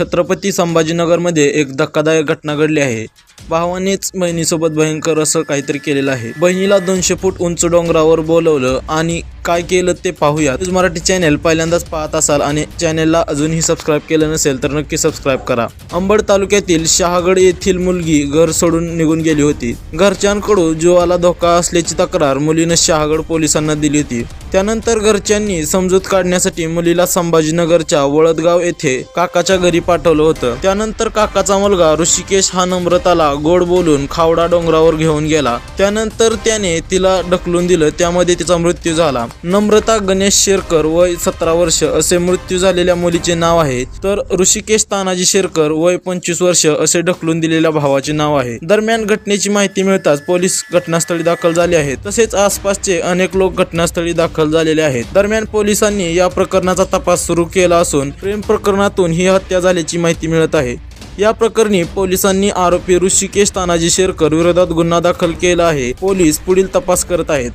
छत्रपती संभाजीनगरमध्ये एक धक्कादायक घटना घडली आहे. भावानेच बहिणीसोबत भयंकर असं काहीतरी केलेलं आहे. बहिणीला दोनशे फूट उंच डोंगरावर बोलवलं आणि काय केलं ते पाहूया. न्यूज मराठी चॅनेल पहिल्यांदाच पाहत असाल आणि चॅनेलला अजूनही सबस्क्राईब केलं नसेल तर नक्की सबस्क्राईब करा. अंबड तालुक्यातील शहागड येथील मुलगी घर सोडून निघून गेली होती. घरच्यांकडून जीवाला धोका असल्याची तक्रार मुलीनं शहागड पोलिसांना दिली होती. त्यानंतर घरच्यांनी समजूत काढण्यासाठी मुलीला संभाजीनगरच्या वळदगाव येथे काकाच्या घरी पाठवलं होतं. त्यानंतर काकाचा मुलगा ऋषिकेश हा नम्रताला गोड बोलून खावडा डोंगरावर घेऊन गेला. त्यानंतर त्याने तिला ढकलून दिलं. त्यामध्ये तिचा मृत्यू झाला. नम्रता गणेश शेरकर वय सतरा वर्ष असे मृत्यू झालेल्या मुलीचे नाव आहे. तर ऋषिकेश तानाजी शेरकर वय पंचवीस वर्ष असे ढकलून दिलेल्या भावाचे नाव आहे. दरम्यान घटनेची माहिती मिळताच पोलीस घटनास्थळी दाखल झाले आहेत. तसेच आसपासचे अनेक लोक घटनास्थळी दाखल झालेले आहेत. दरम्यान पोलिसांनी या प्रकरणाचा तपास सुरू केला असून प्रेम प्रकरणातून ही हत्या झाल्याची माहिती मिळत आहे. या प्रकरणी पोलिसांनी आरोपी ऋषिकेश तानाजी शेरकर विरोधात गुन्हा दाखल केला आहे. पोलीस पुढील तपास करत आहेत.